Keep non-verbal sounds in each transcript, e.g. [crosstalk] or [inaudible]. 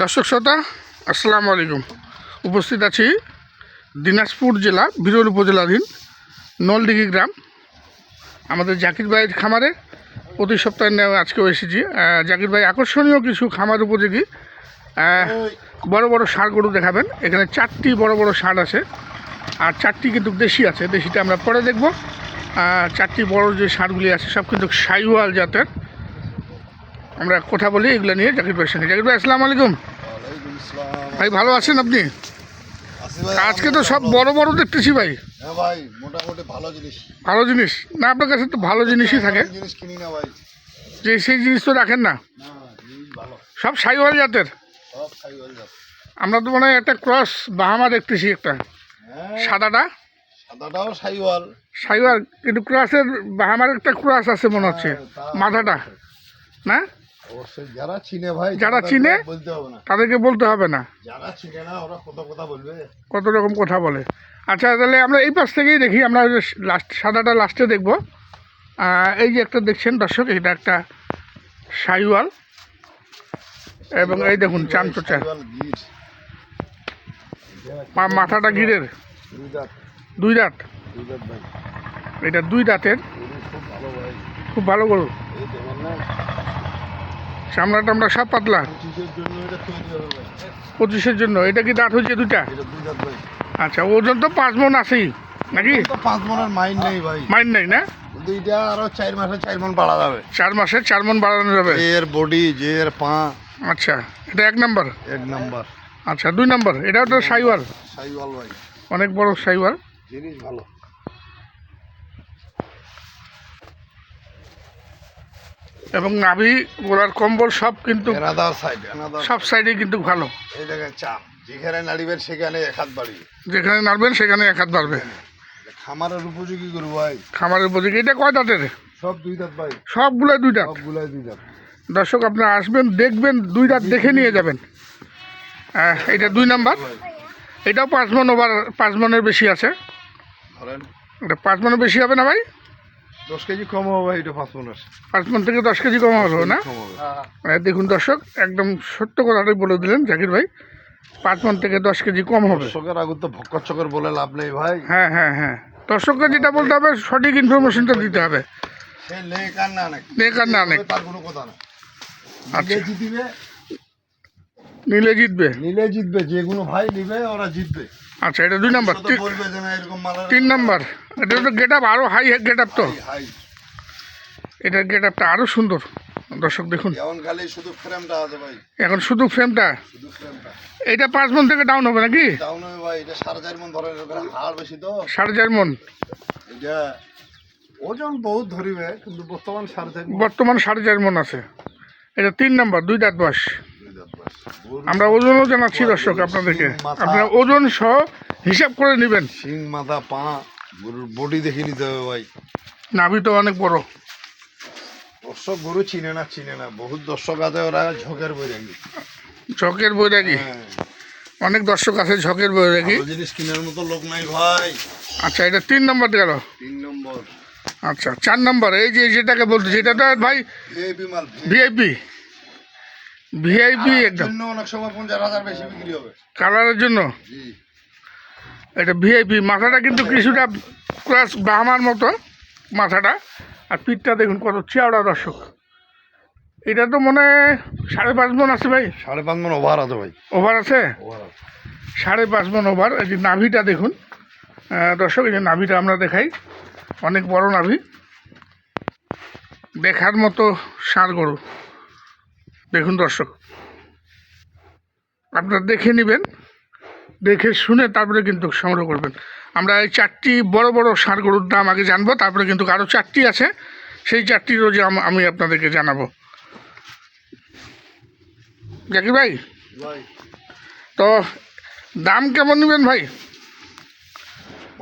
দর্শক শ্রোতা, আসসালামু আলাইকুম। উপস্থিত আছি দিনাজপুর জেলা, বিরল উপজেলাধীন নলদিঘি গ্রাম। আমাদের জাকির ভাইয়ের খামারে প্রতি সপ্তাহে নেওয়া আজকেও এসেছি। জাকির ভাই, আকর্ষণীয় কিছু খামার উপযোগী। বড় বড় ষাঁড় গরু দেখাবেন। এখানে চারটি বড় বড় ষাঁড় আছে। আর চারটি কিন্তু দেশি আছে। দেশিটা আমরা পরে দেখব। চারটি বড় যে ষাঁড়গুলি আছে, সব কিন্তু সাইওয়াল জাতের। আমরা কথা বলি এগুলো নিয়ে জাকির ভাইয়ের সঙ্গে জাকির ভাই আসসালামু আলাইকুম। ভাই ভালো আছেন আপনি? আজকে তো সব বড় বড় দেখতেছি ভাই। হ্যাঁ ভাই মোটামুটি ভালো জিনিস। ভালো জিনিস? না আপনার কাছে তো ভালো জিনিসই থাকে। জিনিস কিনি না ভাই। যে সেই জিনিস তো রাখেন না। সব সাইওয়াল জাতের। হয়ে আমরা তো মনে হয় একটা ক্রস বাহামা দেখতেছি একটা। হ্যাঁ। সাদাটা? সাদাটাও সাইওয়াল। সাইওয়াল কিন্তু ক্রসের বাহামার একটা ক্রস আছে মনে হচ্ছে। মাথাটা। না? অবশ্যই যারা চিনে ভাই যারা তাদেরকে চিনে? বলতে হবে না। তাদেরকে বলতে হবে না। যারা চিনে না ওরা কত কথা বলবে? কত রকম কথা বলে। আচ্ছা তাহলে আমরা এই পাশ থেকেই দেখি আমরা লাস্ট সাদাটা লাস্টে দেখব। এই যে একটা দেখছেন দর্শক এটা একটা সাইওয়াল। এবং এই দেখুন চামচোচা মাথাটা গিরের। দুই দাঁত। এটা দুই দাঁতের। খুব ভালো গরু। চামড়া টামড়া সব পাতলা। পঁচিশের জন্য এটা কি দাঁত হয়েছে দুইটা? ভাই। আচ্ছা ওজন তো পাঁচ মন আছেই নাকি? তো পাঁচ মনের মাইন্ড নেই ভাই। মাইন্ড নেই না? এটা আরও চার মাসে চার মন বাড়া যাবে। চার মাসে চার মন বাড়ানো যাবে? এর বডি যে এর পা। আচ্ছা এটা এক নম্বর? এক নাম্বার। আচ্ছা দুই নম্বর এটাও তো সাইওয়াল। সাইওয়াল ভাই। অনেক বড় সাইওয়াল। জিনিস ভালো। এবং নাভি গোলার কম্বল সব কিন্তু সব সাইডে কিন্তু ভালো। এই দেখেন চাপ যেখানে নাড়িবেন সেখানে এক হাত বাড়ি যেখানে নাড়বেন সেখানে এক হাত বাড়বে। খামারের উপযোগী করব ভাই। খামারের উপযোগী এটা কয় দাঁতের? সব দুই দাঁত ভাই। সবগুলো দুই দাঁত? সবগুলাই দুই দাঁত। দর্শক আপনারা আসবেন দেখবেন দুই দাঁত দেখে নিয়ে যাবেন। এটা দুই নাম্বার। এটাও পাঁচ মন ওভার পাঁচ মনের বেশি আছে। এটা পাঁচ মনের বেশি হবে না ভাই? দশ কেজি কম হবে এটা পাঁচ মনের। পাঁচ মন থেকে দশ কেজি কম হবে না? কম হবে। দেখুন দর্শক একদম সত্য কথাটাই বলে দিলেন জাকির ভাই পাঁচ মন থেকে দশ কেজি কম হবে। দর্শকের আগুন তো ভক্কর চকর বলে লাভ নেই ভাই। হ্যাঁ হ্যাঁ হ্যাঁ। দর্শককে যেটা বলতে হবে সঠিক ইনফরমেশনটা দিতে হবে। সে লেক না নাকি লেক আর না নেক। তার কোনো কথা না। আচ্ছা। নিলে জিতবে। নিলে জিতবে। নিলে জিতবে যেগুলো ভাই নিবে ওরা জিতবে। আচ্ছা এটা দুই নাম্বার। তিন নাম্বার। এটা তো গেট আপ আরও হাই গেট আপ তো। এটার গেট আপটা আরও সুন্দর। দর্শক দেখুন। এখন শুধু ফ্রেমটা এটা পাঁচ মন থেকে ডাউন হবে নাকি? সাড়ে চার মন ওজন বহুত ধরিবে কিন্তু বর্তমান সাড়ে চার বর্তমান সাড়ে চার মন আছে। এটা তিন নাম্বার দুই দাঁত বয়স। আমরা ওজনও জানাচ্ছি দর্শক আপনাদেরকে। আপনারা ওজন সহ হিসাব করে নেবেন। শিং মাথা পা গরুর বডি দেখে নিতে হবে ভাই। নাভি তো অনেক বড়। দর্শক গরু চিনে না চিনে না। বহুত দর্শক আছে ওরা ঝোঁকের বই রাখি ঝকের বৈরাগী? হ্যাঁ। অনেক দর্শক আছে ঝকের বৈরাগী। জিনিস কেনার মতো লোক নাই ভাই। আচ্ছা এটা তিন নম্বর গেল। তিন নম্বর। আচ্ছা চার নম্বর। এই যে যেটাকে বলতে যেটা তো ভাই ভিআইপি। ভিআইপি একদম। অনেক সময় পঞ্চাশ হাজার বেশি বিক্রি হবে। কালারের জন্য? এটা ভিআইপি মাথাটা কিন্তু কিছুটা ক্লাস বাহামার মতো মাথাটা। আর পিঠটা দেখুন কত চেয়ারা দর্শক। এটা তো মনে সাড়ে পাঁচ মন আছে ভাই। সাড়ে পাঁচ মন ওভার আছে ভাই। ওভার আছে? সাড়ে পাঁচ মন ওভার এই যে নাভিটা দেখুন। দর্শক এই যে নাভিটা আমরা দেখাই। অনেক বড় নাভি। দেখার মতো সার গরু। দেখুন দর্শক আপনারা দেখে নেবেন দেখে শুনে তারপরে কিন্তু সংগ্রহ করবেন। আমরা এই চারটি বড় বড় ষাঁড় গরুর দাম আগে জানব তারপরে কিন্তু আরও চারটি আছে। সেই চারটি রোজে আমি আপনাদেরকে জানাব। জাকির ভাই? ভাই। তো দাম কেমন নেবেন ভাই?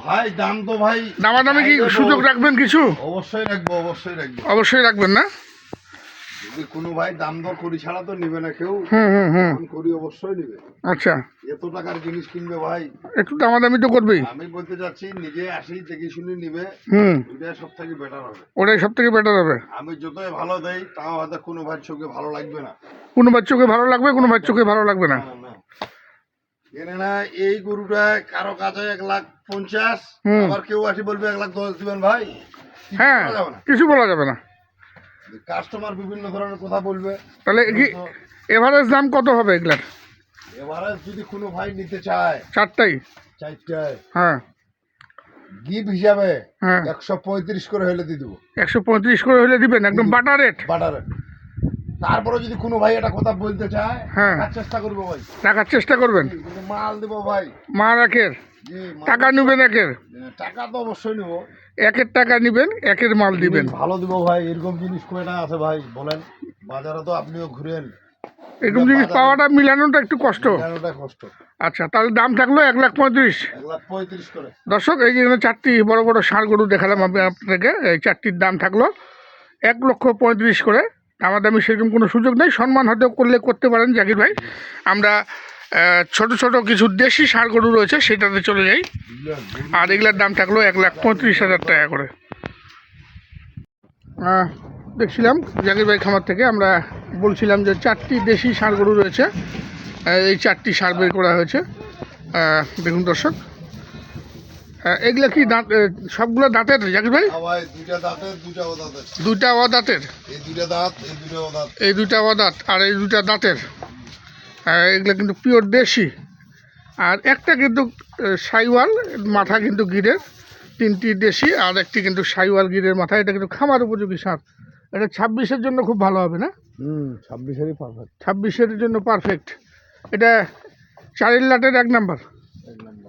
ভাই দাম তো ভাই দামাদামি কি সুযোগ রাখবেন কিছু? অবশ্যই রাখব অবশ্যই রাখব। অবশ্যই রাখবেন না? যদি কোনো ভাই দাম দর করি ছাড়া তো নিবে না কেউ হুম হুম হুম। দাম করি অবশ্যই নিবে। আচ্ছা। এত টাকার জিনিস কিনবে ভাই? একটু দামাদামি তো করবেই। আমি বলতে চাচ্ছি নিজে আসি দেখে শুনে নিবে। হুম। ওইটা সব থেকে বেটার হবে। ওটাই সব থেকে বেটার হবে। আমি যতই ভালো দেই তাও হয়তো কোনো ভাই চোখে ভালো লাগবে না। কোনো বাচ্চাকে ভালো লাগবে কোনো বাচ্চাকে ভালো লাগবে না। না, না। এই গরুটা কারও কাছে এক লাখ পঞ্চাশ। আবার কেউ আসি বলবে এক লাখ দশ দিবেন ভাই। হ্যাঁ। কিছু বলা যাবে না। কাস্টমার বিভিন্ন ধরনের কথা বলবে। তাহলে কি এভারেজ দাম কত হবে এগুলার? এভারেজ যদি কোনো ভাই নিতে চায় চারটাই? চারটায়। হ্যাঁ। গিফট হিসাবে হ্যাঁ। একশো পঁয়ত্রিশ করে হলে দিয়ে দেবো। একশো পঁয়ত্রিশ করে হলে দিবেন একদম বাটার রেট বাটারে তারপরে যদি কোনো ভাই এটা কথা বলতে চায় হ্যাঁ। চেষ্টা করব ভাই। টাকার চেষ্টা করবেন? মাল দেবো ভাই। মার একের টাকা নেবেন একের? টাকা তো অবশ্যই নেব। একের টাকা নেবেন একের মাল দিবেন। ভালো দিব ভাই এরকম জিনিস কয়টা আছে ভাই বলেন। বাজারে তো আপনিও ঘুরেন। এরকম জিনিস পাওয়াটা মিলানোটা একটু কষ্ট। কষ্ট। আচ্ছা তাহলে দাম থাকল এক লাখ পঁয়ত্রিশ। এক লাখ পঁয়ত্রিশ করে। দর্শক এই যে চারটি বড় বড় ষাঁড় গরু দেখালাম আমি আপনাকে এই চারটির দাম থাকল এক লক্ষ পঁয়ত্রিশ করে। দামাদামি সেরকম কোনো সুযোগ নেই। সম্মান হয়তো করলে করতে পারেন জাকির ভাই। আমরা ছোট ছোট কিছু দেশি সার গরু রয়েছে, সেটাতে চলে যাই। আর এগুলোর দাম থাকল এক লাখ পঁয়ত্রিশ হাজার টাকা করে। দেখছিলাম জাকির ভাই খামার থেকে, আমরা বলছিলাম যে চারটি দেশি সার গরু রয়েছে। এই চারটি সার বের করা হয়েছে। দেখুন দর্শক। এগুলা কি দাঁত সবগুলো দাঁতের জাকির ভাই? দুইটা দাঁতের দুইটা অদাঁতের। এই দুইটা দাঁত এই দুইটা ও দাঁত এই দুইটা অদাঁত আর এই দুইটা দাঁতের। এগুলো কিন্তু পিওর দেশি। আর একটা কিন্তু সাইওয়াল মাথা কিন্তু গিরের। তিনটি দেশি আর একটি কিন্তু সাইওয়াল গিরের মাথা। এটা কিন্তু খামার উপযোগী সার। এটা ছাব্বিশের জন্য খুব ভালো হবে না? হুম ছাব্বিশেরই পারফেক্ট ছাব্বিশের জন্য পারফেক্ট এটা চারের লাটের এক নাম্বার। এক নম্বর।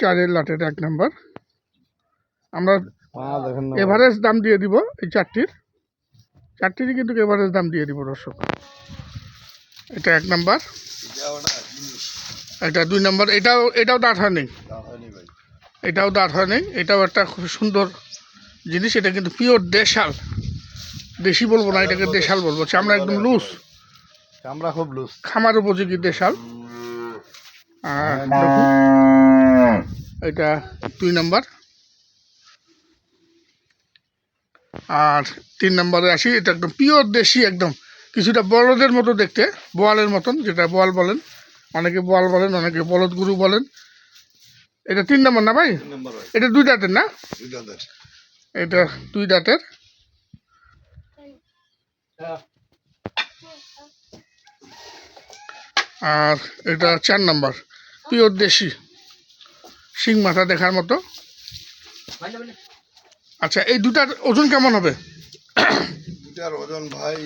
চারের লাটের এক নাম্বার। আমরা এভারেজ দাম দিয়ে দিব এই চারটির। চারটিরই কিন্তু এভারেজ দাম দিয়ে দিব দর্শক। এটা এক নাম্বার। এটা দুই নাম্বার। এটাও এটাও দাঁত হয়নি ভাই এটাও দাঁত হয়নি এটাও একটা খুব সুন্দর জিনিস। এটা কিন্তু পিওর দেশাল। দেশি বলব না এটাকে দেশাল বলব। চামড়া একদম লুজ। চামড়া খুব লুজ। খামার উপযোগী দেশাল। আর দেখুন। এটা দুই নাম্বার। আর তিন নম্বরে আসি এটা একদম পিওর দেশি একদম কিছুটা বলদের মতো দেখতে বোয়ালের মতন যেটা বোয়াল বলেন। অনেকে বোয়াল বলেন অনেকে বলদ গুরু বলেন। এটা তিন নম্বর না ভাই? এটা দুই দাঁতের না? এটা দুই দাঁতের। আর এটা চার নাম্বার পিওর দেশি। শিং মাথা দেখার মতো। আচ্ছা এই দুটার ওজন কেমন হবে? দুটার ওজন ভাই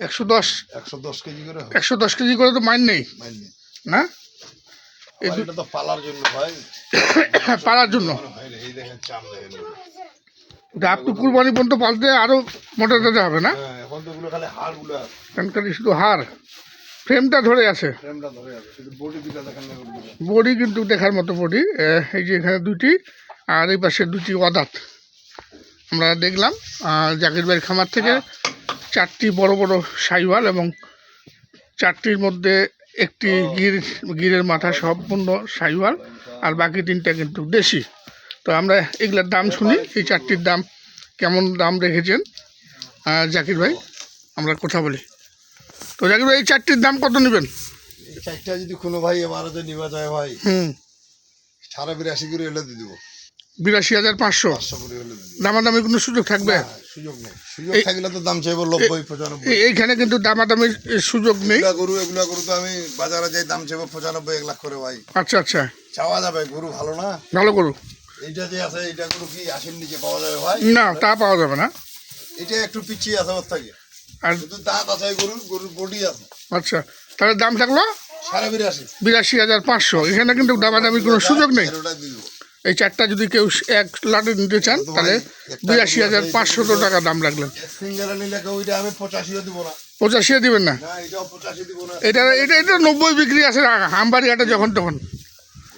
একশো দশ। একশো দশ কেজি করে একশো দশ কেজি করে তো মাইন নেই। না? এই ভাই, তো পালার জন্য ভাই। [coughs] পালার কুরবানি পর্যন্ত পালতে আরও মোটা হবে না? হ্যাঁ এখন তো খালি হাড়গুলো আছে। কারণ খালি শুধু হাড়। ফ্রেমটা ধরে আছে। বডি কিন্তু দেখার মতো বডি এই যে এখানে দুটি আর এই পাশে দুটি অদাত। আমরা দেখলাম জাকির ভাইয়ের খামার থেকে চারটি বড় বড় সাইওয়াল এবং চারটির মধ্যে একটি গির গিরের মাথা সম্পূর্ণ সাইওয়াল আর বাকি তিনটা কিন্তু দেশি। তো আমরা এগুলোর দাম শুনি এই চারটির দাম কেমন দাম রেখেছেন? জাকির ভাই আমরা কথা বলি। তো জাকির ভাই এই চারটির দাম কত নেবেন? এই চারটা যদি কোনো ভাই এবারে যে নিবা যায় ভাই হুম। সারা বিরাশি করে এলে দিয়ে দেবো। বিরাশি হাজার পাঁচশো? পাঁচশো করে এলে দিয়ে দামাদামি কোনো সুযোগ থাকবে? সুযোগ নেই। সুযোগ থাকলে তো দাম চাইব নব্বই পঁচানব্বই। এইখানে কিন্তু দামাদামির সুযোগ নেই। এগুলা গরু এগুলা গরু তো আমি বাজারে যাই দাম চাইব পঁচানব্বই এক লাখ করে ভাই। আচ্ছা আচ্ছা। চাওয়া যাবে গরু ভালো না? ভালো গরু। এইটা যে আছে এইটা গরু কি আশির নিচে পাওয়া যাবে ভাই? না তা পাওয়া যাবে না। এটা একটু পিছিয়ে আছে ওর থেকে আর শুধু দাঁত আছে গরুর গরুর বডি আছে। আচ্ছা তাহলে দাম থাকল? সাড়ে বিরাশি। বিরাশি হাজার পাঁচশো। এখানে কিন্তু দামাদামির কোনো সুযোগ নেই। এই চারটা যদি কেউ এক লাটে নিতে চান তাহলে বিরাশি হাজার পাঁচশত টাকা দাম রাখলেন। পঁচাশিও দিবেন না? পঁচাশি এটা এটা এটা নব্বই বিক্রি আছে আমবাড়ি হাটে যখন তখন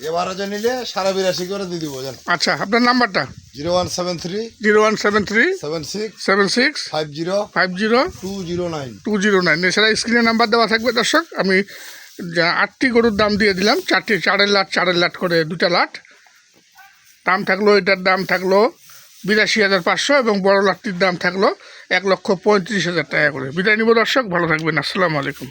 এবারে যে নিলে সাড়ে বিরাশি করে দিয়ে দিব জান? আচ্ছা আপনার নাম্বারটা? Zero one seven three zero one seven three seven six seven six five zero five zero two zero nine. Two zero nine. এছাড়া স্ক্রিনে নাম্বার দেওয়া থাকবে দর্শক। আমি আটটি গরুর দাম দিয়ে দিলাম চারটি চারের লাট চারের লাট করে দুটা লাট। দাম থাকল এটার দাম থাকল বিরাশি হাজার পাঁচশো এবং বড় লাটটির দাম থাকল এক লক্ষ পঁয়ত্রিশ হাজার টাকা করে। বিদায় নিব দর্শক। ভালো থাকবেন। আসসালামু আলাইকুম।